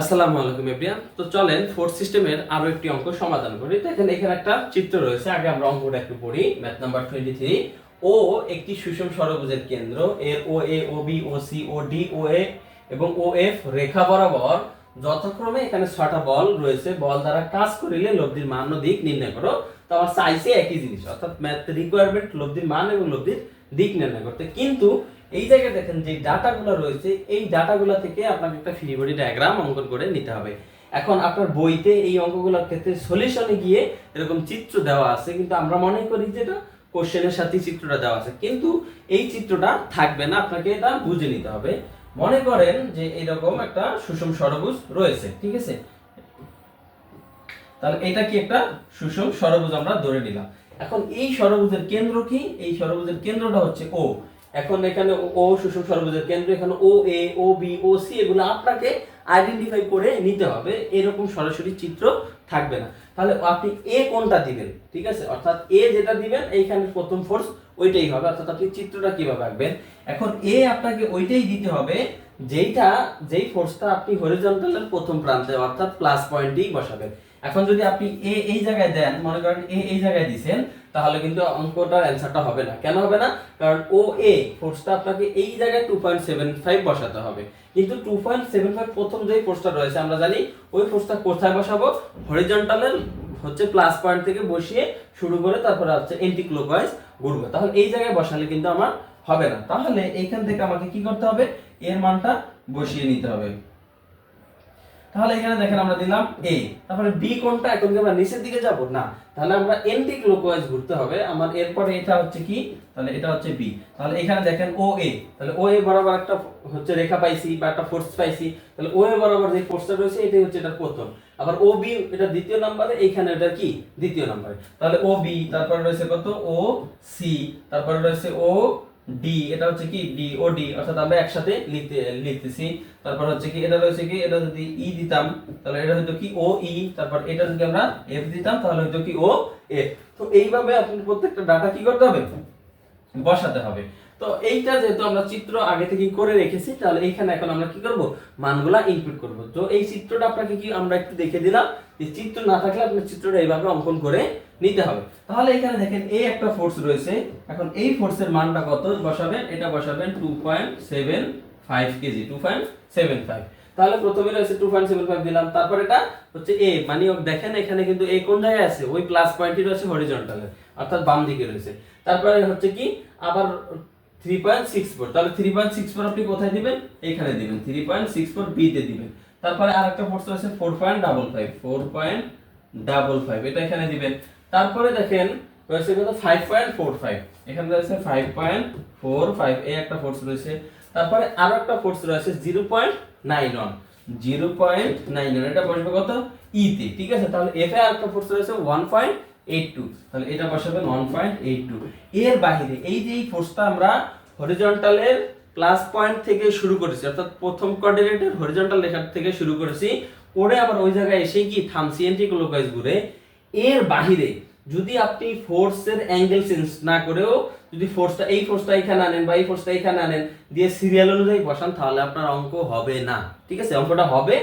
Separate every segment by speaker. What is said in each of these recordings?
Speaker 1: আসসালামু আলাইকুম এভরিয়ান। তো চলেন ফোর্থ সিস্টেমের আরও একটি অঙ্ক সমাধান করি। দেখেন এখানে একটা চিত্র রয়েছে। আগে আমরা অঙ্কটা একটু পড়ি। Math number twenty three O একটি সুষম ষড়ভুজের কেন্দ্র। এর O A O B O C O D O E এবং ও এফ রেখা বরাবর। যথাক্রমে এখানে ছটা বল রয়েছে। বল দ্বারা কাজ করিলে লব্ধির মান ও দিক নির্ণয় করো। তো আমার চাইছে একই জিনিস। অর্থাৎ ম্যাথ রিকোয়ারমেন্ট লব্ধির মান এবং লব্ধির দিক নির্ণয় করতে। কিন্তু এই জায়গায় দেখেন যে ডাটাগুলো রয়েছে, এই ডাটাগুলো থেকে আপনাকে একটা ফ্রি বডি ডায়াগ্রাম অঙ্কন করে নিতে হবে। এখন আপনার বইতে এই অঙ্কগুলোর ক্ষেত্রে সলিউশনে গিয়ে এরকম চিত্র দেওয়া আছে, কিন্তু আমরা মনে করি যে এটা কোশ্চেনের সাথে চিত্রটা দেওয়া আছে। কিন্তু এই চিত্রটা থাকবে না, আপনাকে এটা বুঝে নিতে হবে। মনে করেন যে এরকম একটা সুষম ষড়ভুজ রয়েছে, ঠিক আছে? তাহলে এটা কি একটা সুষম ষড়ভুজ আমরা ধরে নিলাম। এখন এই ষড়ভুজের কেন্দ্র কি? এই ষড়ভুজের কেন্দ্রটা হচ্ছে ও এখন এখানে ও সুষম ষড়ভুজের কেন্দ্র, এখানে ও, A, O, B, O, C, এগুলো আপনাকে আইডেন্টিফাই করে নিতে হবে, এরকম সরাসরি চিত্র থাকবে না। তাহলে আপনি এ কোনটা দিবেন, ঠিক আছে? অর্থাৎ এ যেটা দিবেন, এইখানে প্রথম ফোর্স ওইটাই হবে। অর্থাৎ আপনি চিত্রটা কীভাবে আঁকবেন? এখন এ আপনাকে ওইটাই দিতে হবে, যেইটা, যেই ফোর্সটা আপনি হরিজন্টালের প্রথম প্রান্তে, অর্থাৎ প্লাস পয়েন্টেই বসাবেন। এখন যদি আপনি এ এই জায়গায় দেন, মনে করেন এ এই জায়গায় দিছেন তাহলে কিন্তু অঙ্কটার অ্যান্সারটা হবে না। কেন হবে না? কারণ ও এ ফোর্সটা আপনাকে এই জায়গায় টু পয়েন্ট সেভেন ফাইভ বসাতে হবে। কিন্তু টু পয়েন্ট সেভেন ফাইভ প্রথম যেই ফোর্সটা রয়েছে, আমরা জানি ওই ফোর্সটা কোথায় বসাবো? হরিজন্টালের হচ্ছে প্লাস পয়েন্ট থেকে বসিয়ে শুরু করে তারপরে হচ্ছে এন্টি ক্লোকওয়াইজ ঘুরবে। তাহলে এই জায়গায় বসালে কিন্তু আমার হবে না। তাহলে এইখান থেকে আমাকে কি করতে হবে? এর মানটা বসিয়ে নিতে হবে। তাহলে এখানে দেখেন আমরা দিলাম এ তারপরে বি কোনটা? এখন কি আমরা নিচের দিকে যাব? না। তাহলে আমরা এন্টি ক্লকওয়াইজ ঘুরতে হবে। আমার এরপরে এটা হচ্ছে কি? তাহলে এটা হচ্ছে বি তাহলে এখানে দেখেন ও এ তাহলে ও এ বরাবর একটা হচ্ছে রেখা পাইছি বা একটা ফোর্স পাইছি। তাহলে ও এ বরাবর যে ফোর্সটা রয়েছে এটাই হচ্ছে এটা প্রথম। আবার ও বি এটা দ্বিতীয় নম্বরে এখানে এটা কি? দ্বিতীয় নম্বরে। তাহলে ও বি তারপরে রয়েছে কত? ও সি তারপরে রয়েছে ও ডি এটা হচ্ছে কি? ডি ও ডি অর্থাৎ আমরা একসাথে লিখতে, লিখতেছি। তারপর হচ্ছে কি, এটা রয়েছে কি? এটা যদি ই দিতাম, তাহলে এটা হয়তো কি? ও ই তারপর এটা যদি আমরা এফ দিতাম, তাহলে হয়তো কি? ও এফ তো এইভাবে আপনি প্রত্যেকটা ডাটা কি করতে হবে? বসাতে হবে। তো এইটা যেহেতু আমরা চিত্র আগে থেকে করে রেখেছি, তাহলে এইখানে এখন আমরা কি করব? মানগুলা ইনপুট করব। তো এই চিত্রটা আপনাকে কি আমরা একটু দেখে দিলাম যে চিত্র না থাকলে আপনার চিত্রটা এইভাবে অঙ্কন করে নিতে হবে। তাহলে এখানে দেখেন এই একটা ফোর্স রয়েছে। এখন এই ফোর্সের মানটা কত? বসাবেন, এটা বসাবেন two point seven five KG two point seven five তাহলে প্রথমে রয়েছে টু পয়েন্ট সেভেন ফাইভ দিলাম, তারপর এটা হচ্ছে এ মানে দেখেন এখানে কিন্তু এ কোন জায়গায় আছে? ওই প্লাস পয়েন্টই রয়েছে হরিজন্টালে অর্থাৎ বাম দিকে রয়েছে। তারপরে হচ্ছে কি? আবার থ্রি পয়েন্ট সিক্স ফোর তাহলে থ্রি পয়েন্ট সিক্স ফোর আপনি কোথায় দিবেন? এখানে দিবেন। থ্রি পয়েন্ট সিক্স ফোর বিতে দিবেন। তারপরে আরেকটা ফোর্স রয়েছে four point double five four point double five এটা এখানে দিবেন তারপরে দেখেন, রয়েছে কত ফাইভ পয়েন্ট ফোর ফাইভ এখানে রয়েছে ফাইভ পয়েন্ট ফোর ফাইভ এই একটা ফোর্স রয়েছে। তারপরে আরও একটা ফোর্স রয়েছে zero point nine one zero point nine one এটা বসবে কত? ইতে ঠিক আছে? তাহলে এফ এ আরেকটা ফোর্স রয়েছে ওয়ান পয়েন্ট এইট টু তাহলে এটা বসাবেন ওয়ান পয়েন্ট এইট টু এর বাইরে এই যে এই ফোর্সটা আমরা হরিজন্টালের প্লাস পয়েন্ট থেকে শুরু করেছি। অর্থাৎ প্রথম কোঅর্ডিনেটের হরিজন্টাল রেখা থেকে শুরু করেছি। পরে আবার ওই জায়গায় এসে কি থামসি এন্টি ক্লোকওয়াইজ ঘুরে। এর বাহিরে যদি আপনি ফোর্সের অ্যাঙ্গেল চেঞ্জ না করেও যদি ফোর্সটা এই ফোর্সটা এখানে আনেন বা এই ফোর্সটা এখানে আনেন, দিয়ে সিরিয়াল অনুযায়ী বসান, তাহলে আপনার অঙ্ক হবে না। ঠিক আছে? অঙ্কটা হবে,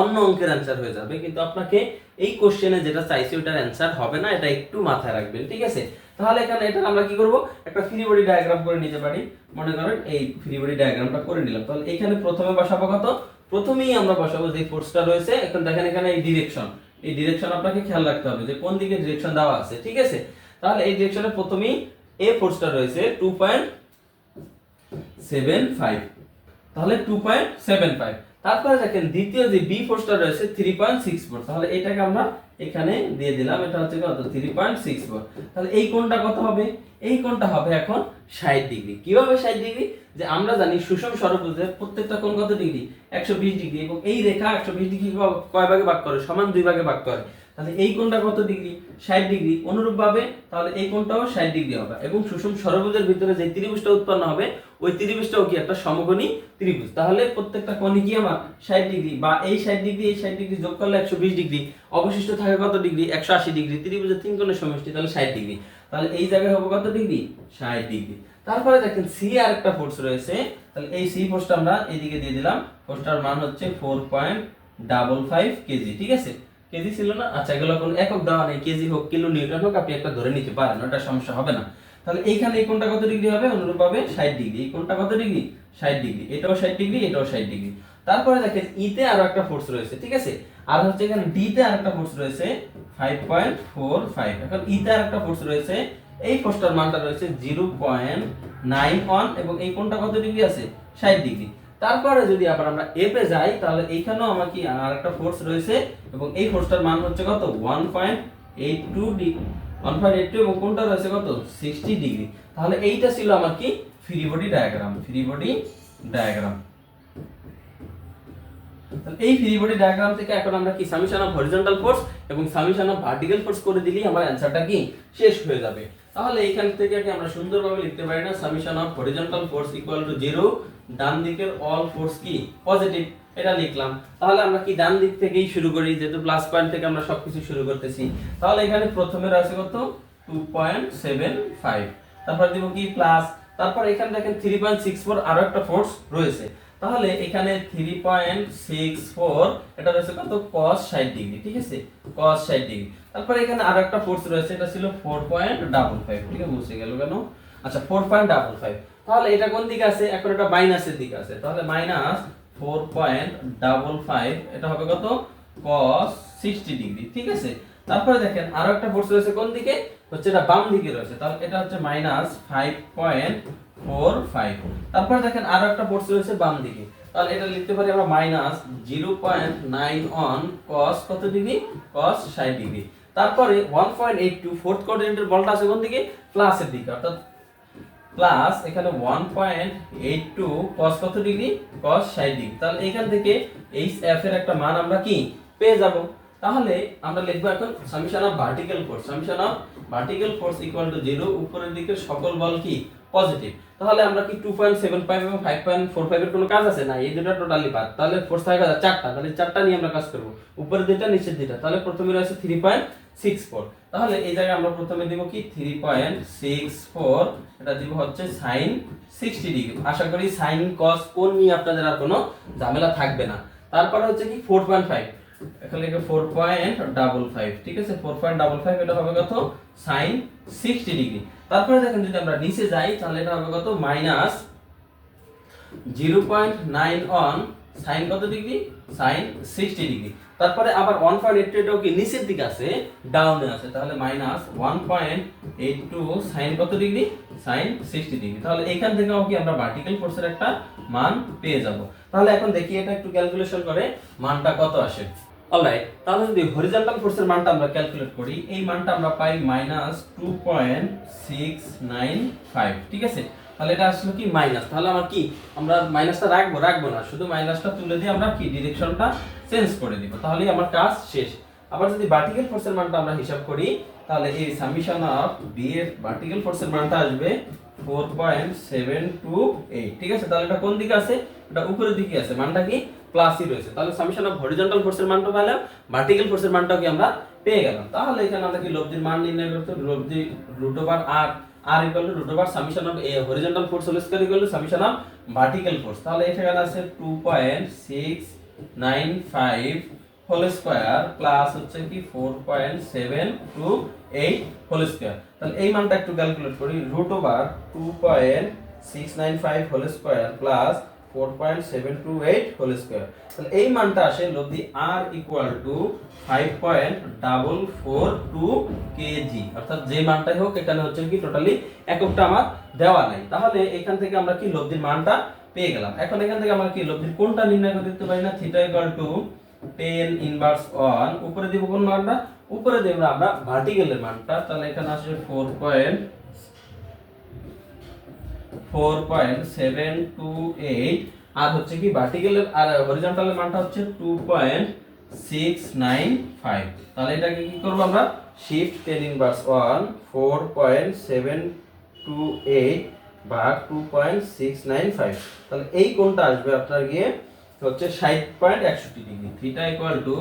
Speaker 1: অন্য অঙ্কের অ্যান্সার হয়ে যাবে। কিন্তু আপনাকে এই কোশ্চেনে যেটা চাইছি ওটার অ্যান্সার হবে না। এটা একটু মাথায় রাখবেন। ঠিক আছে? তাহলে এখানে এটা আমরা কি করব? একটা ফ্রি বডি ডায়াগ্রাম করে নিতে পারি। মনে করেন এই ফ্রি বডি ডায়াগ্রামটা করে নিলাম। তাহলে এখানে প্রথমে বসাবো কত? প্রথমেই আমরা বসাবো যে ফোর্সটা রয়েছে, এখন দেখেন এখানে এই ডিরেকশন এই ডিরেকশন আপনাকে খেয়াল রাখতে হবে যে কোন দিকে ডিরেকশন দেওয়া আছে, ঠিক আছে? তাহলে এই ডিরেকশনে প্রথমেই এ ফোর্সটা রয়েছে টু পয়েন্ট সেভেন ফাইভ তাহলে টু পয়েন্ট সেভেন ফাইভ তারপরে দেখেন দ্বিতীয় যে বি ফোর্সটা রয়েছে থ্রি পয়েন্ট সিক্স ফোর তাহলে এটাকে আমরা এখানে দিয়ে দিলাম, এটা হচ্ছে কত? থ্রি পয়েন্ট সিক্স ফোর তাহলে এই কোনটা কত হবে? এই কোনটা হবে এখন ষাট ডিগ্রি। কীভাবে ষাট ডিগ্রি? যে আমরা জানি সুষম ষড়ভুজের প্রত্যেকটা কোন কত ডিগ্রি? একশো বিশ ডিগ্রি। এবং এই রেখা একশো বিশ ডিগ্রি কয় ভাগে ভাগ করে? সমান দুই ভাগে ভাগ করে। তাহলে এই কোণটা কত ডিগ্রি? ষাট ডিগ্রি। অনুরূপভাবে তাহলে এই কোণটাও ষাট ডিগ্রি হবে। এবং সুষম ষড়ভুজের ভিতরে যে ত্রিভুজটা উৎপন্ন হবে, ওই ত্রিভুজটাও কি একটা সমকোণী ত্রিভুজ? তাহলে প্রত্যেকটা কোণই কি আমার? ষাট ডিগ্রি। বা এই ষাট ডিগ্রি, এই ষাট ডিগ্রি যোগ করলে একশো বিশ ডিগ্রি। অবশিষ্ট থাকে কত ডিগ্রি? একশো আশি ডিগ্রি। ত্রিভুজের তিন কোণের সমষ্টি, তাহলে ষাট ডিগ্রি। তাহলে এই জায়গায় হবে কত ডিগ্রি? ষাট ডিগ্রি। তারপরে দেখেন সি আর একটা ফোর্স রয়েছে। তাহলে এই সি ফোর্সটা আমরা এইদিকে দিয়ে দিলাম। ফোর্সটার মান হচ্ছে four point double five KG, ঠিক আছে? কেজি ছিল না? আচ্ছা এগুলো কোনো একক দেওয়া নেই। কেজি হোক, কিলো নিউটন হোক, আপনি একটা ধরে নিতে পারেন, ওটা সমস্যা হবে না। তাহলে এইখানে এই কোনটা কত ডিগ্রি হবে? অনুরূপভাবে ষাট ডিগ্রি। এই কোনটা কত ডিগ্রি? ষাট ডিগ্রি। এটাও ষাট ডিগ্রি, এটাও ষাট ডিগ্রি। তারপরে দেখেন ইতে আরও একটা ফোর্স রয়েছে, ঠিক আছে? আর হচ্ছে এখানে ডিতে আর একটা ফোর্স রয়েছে ফাইভ পয়েন্ট ফোর ফাইভ এখন ইতে আর একটা ফোর্স রয়েছে, এই ফোর্সটার মানটা রয়েছে জিরো পয়েন্ট নাইন ওয়ান এবং এই কোনটা কত ডিগ্রি আছে? ষাট ডিগ্রি। তারপরে যদি আবার আমরা এপে যাই, তাহলে এইখানেও আমার কি, আর একটা ফোর্স রয়েছে, এবং এই ফোর্সটার মান হচ্ছে কত? One point eight two degree one point eight two এবং কোনটা রয়েছে কত? সিক্সটি ডিগ্রি তাহলে এইটা ছিল আমার কি? Free body diagram free body diagram এই ফ্রি বডি ডায়াগ্রাম থেকে এখন আমরা কি? সামেশন অফ হরিজন্টাল ফোর্স এবং সামেশন অফ ভার্টিক্যাল ফোর্স করে দিলেই আমার অ্যানসারটা কি? শেষ হয়ে যাবে। তাহলে এখান থেকে কি আমরা সুন্দরভাবে লিখতে পারি না? Summation of horizontal force equal to zero ডান দিকের অল ফোর্স কি? পজিটিভ এটা লিখলাম। তাহলে আমরা কি ডান দিক থেকেই শুরু করি? যেহেতু প্লাস পয়েন্ট থেকে আমরা সবকিছু শুরু করতেছি। তাহলে এখানে প্রথমে রয়েছে কত? টু পয়েন্ট সেভেন ফাইভ তারপর দিব কি প্লাস তারপর এখানে দেখেন থ্রি পয়েন্ট সিক্স ফোর আরও একটা ফোর্স রয়েছে। তাহলে এখানে থ্রি পয়েন্ট সিক্স ফোর এটা রয়েছে কত? কস ষাট ডিগ্রি ঠিক আছে? কস ষাট ডিগ্রি তারপর এখানে আরও একটা ফোর্স রয়েছে, এটা ছিল ফোর পয়েন্ট ডাবল ফাইভ ঠিক আছে? বুঝে গেল কেন? আচ্ছা ফোর পয়েন্ট ডাবল ফাইভ তাহলে এটা কোন দিকে আছে? এখন এটা মাইনাসের দিকে আছে। তাহলে minus four point double five এটা হবে কত? কস সিক্সটি ডিগ্রি ঠিক আছে? তারপরে দেখেন, আরও একটা ফোর্স রয়েছে কোন দিকে? হচ্ছে এটা বাম দিকে রয়েছে। তাহলে এটা হচ্ছে minus five point four five তারপরে দেখেন, আরও একটা ফোর্স রয়েছে বাম দিকে। তাহলে এটা লিখতে পারি আমরা minus zero point nine one cos কত ডিগ্রি কস ষাট ডিগ্রি তারপরে one point eight two fourth কোঅর্ডিনেটের বলটা আছে কোন দিকে? প্লাসের দিকে। অর্থাৎ প্লাস এখানে one point eight two cos কত ডিগ্রি কস ষাট ডিগ্রি তাহলে এখান থেকে এইচ এফ এর একটা মান আমরা কি? পেয়ে যাব। তাহলে আমরা লিখব এখন summation of vertical force summation of vertical force equal to zero উপরের দিকে সকল বল কি? পজিটিভ তাহলে আমরা কি টু পয়েন্ট সেভেন ফাইভ এবং ফাইভ পয়েন্ট ফোর ফাইভ এর কোনো কাজ আছে? না, এই দুটো টোটালি বাদ। তাহলে ফোর্স থাকে চারটা। তাহলে চারটা নিয়ে আমরা কাজ করব। উপরের দুইটা নিচের দুইটা তাহলে প্রথমে রয়েছে থ্রি পয়েন্ট সিক্স ফোর তাহলে এই জায়গায় আমরা প্রথমে দিব কি? থ্রি পয়েন্ট সিক্স ফোর এটা দিব হচ্ছে সাইন সিক্সটি ডিগ্রি আশা করি সাইন কস কোন নিয়ে আপনাদের আর কোনো ঝামেলা থাকবে না। তারপরে হচ্ছে কি ফোর পয়েন্ট ফাইভ এখানে লিখে ফোর পয়েন্ট ডাবল ফাইভ ঠিক আছে? ফোর পয়েন্ট ডাবল ফাইভ এটা হবে কত? সাইন সিক্সটি ডিগ্রি তারপরে দেখেন যদি আমরা নিচে যাই, তাহলে এটা হবে কত? Minus zero point nine one sine কত ডিগ্রি সাইন সিক্সটি ডিগ্রি তারপরে আবার ওয়ান পয়েন্ট এইট এটাও কি নিচের দিকে আছে? ডাউনে আছে। তাহলে minus one point eight two sine কত ডিগ্রি সাইন সিক্সটি ডিগ্রি তাহলে এখান থেকেও কি আমরা ভার্টিক্যাল ফোর্সের একটা মান পেয়ে যাব। তাহলে এখন দেখি এটা একটু ক্যালকুলেশন করে, মানটা কত আসে? অলরাইট তাহলে যদি হরিজন্টাল ফোর্সের মানটা আমরা ক্যালকুলেট করি, এই মানটা আমরা পাই minus two point six nine five ঠিক আছে? তাহলে এটা আসলে কি মাইনাস তাহলে আমার কি? আমরা মাইনাসটা রাখব রাখব না, শুধু মাইনাসটা তুলে দিয়ে আমরা কি ডিরেকশনটা চেঞ্জ করে দিব, তাহলেই আমার কাজ শেষ। আবার যদি ভার্টিক্যাল ফোর্সের মানটা আমরা হিসাব করি, তাহলে এই সামিশন অফ বি এর ভার্টিক্যাল ফোর্সের মানটা আসবে four point seven two eight ঠিক আছে? তাহলে এটা কোন দিকে আছে? এটা উপরের দিকে আছে। মানটা কি? প্লাসই রয়েছে। তাহলে সামেশন অফ হরিজন্টাল ফোর্সের মানটা পেলাম ভার্টিক্যাল ফোর্সের মানটাও কি আমরা পেয়ে গেলাম। তাহলে এখানে আমরা কি লব্ধির মান নির্ণয় করতে লব্ধি root over R R equal to root over summation of a horizontal force whole square equal to summation of vertical force তাহলে এখানে আছে 2.695 হোল স্কয়ার প্লাস হচ্ছে কি 4.728 হোল স্কয়ার তাহলে এই মানটা একটু ক্যালকুলেট করি root over 2.695 whole square plus 4.728 whole square তাহলে এই মানটা আসে লব্ধি আর ইকুয়াল টু 5.442 কেজি অর্থাৎ যে মানটাই হোক, এখানে হচ্ছে কি টোটালি এককটা আমার দেওয়া নাই। তাহলে এখান থেকে আমরা কি লব্ধির মানটা পেয়ে গেলাম। এখন এখান থেকে আমরা কি লব্ধির কোনটা নির্ণয় করতে পারি না? থিটা ইকুয়াল টু 10 ইনভার্স 1 উপরে দিব কোন মানটা? উপরে দেব আমরা ভার্টিক্যালের মানটা। তাহলে এখানে আসবে 4 পয়েন্ট 4.728 আর হচ্ছে কি ভার্টিক্যালের আর হরিজন্টালের মানটা হচ্ছে 2.695 তাহলে এটাকে কি করব আমরা? শিফট 10 ইনভার্স 1 4.728 ভাগ 2.695 তাহলে এই কোণটা আসবে আপনার গিয়ে হচ্ছে 60.61 degree theta equal to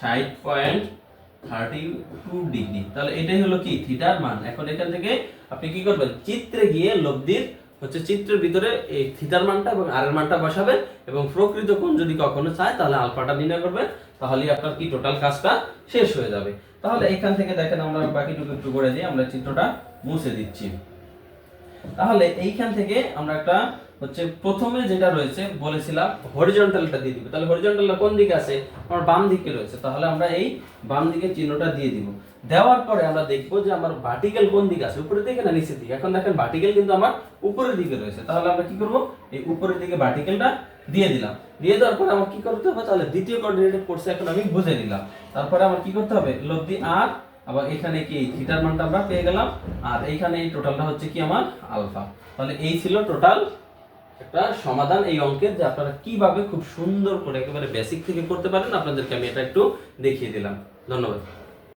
Speaker 1: 60.32 degree তাহলে এটাই হলো কি? থিটার মান। এখন এখান থেকে আপনি কি করবেন? চিত্রে গিয়ে লব্ধির হচ্ছে চিত্রের ভিতরে এই মানটা এবং আর মানটা বসাবেন এবং প্রকৃত কোণ যদি কখনো চায়, তাহলে আলফাটা নির্ণয় করবেন। তাহলেই আপনার কি টোটাল কাজটা শেষ হয়ে যাবে। তাহলে এখান থেকে দেখেন আমরা বাকিটুকু একটু করে দিই, আমরা চিত্রটা মুছে দিচ্ছি। তাহলে এইখান থেকে আমরা একটা হচ্ছে প্রথমে যেটা রয়েছে, বলেছিলাম হরিজন্টালটা দিয়ে দিব। তাহলে হরিজন্টালটা কোন দিকে আছে? আমার বাম দিকে রয়েছে। তাহলে আমরা এই বাম দিকে চিহ্নটা দিয়ে দিব। দেওয়ার পরে আমরা দেখব যে আমার ভার্টিক্যাল কোন দিকে আছে? উপরের দিকে না নিচের দিকে? এখন দেখেন ভার্টিক্যাল কিন্তু আমার উপরের দিকে রয়েছে। তাহলে আমরা কি করব? এই উপরের দিকে ভার্টিক্যালটা দিয়ে দিলাম। দিয়ে দেওয়ার পরে আমার কি করতে হবে? তাহলে দ্বিতীয় কোঅর্ডিনেটেড কোর্সে এখন আমি বুঝে নিলাম। তারপরে আমার কি করতে হবে? লব্ধি আর, আবার এখানে কি থিটার মানটা আমরা পেয়ে গেলাম। আর এইখানে এই টোটালটা হচ্ছে কি আমার আলফা তাহলে এই ছিল টোটাল একটা সমাধান এই অঙ্কের যে আপনারা কীভাবে খুব সুন্দর করে একেবারে বেসিক থেকে করতে পারেন, আপনাদেরকে আমি এটা একটু দেখিয়ে দিলাম। ধন্যবাদ।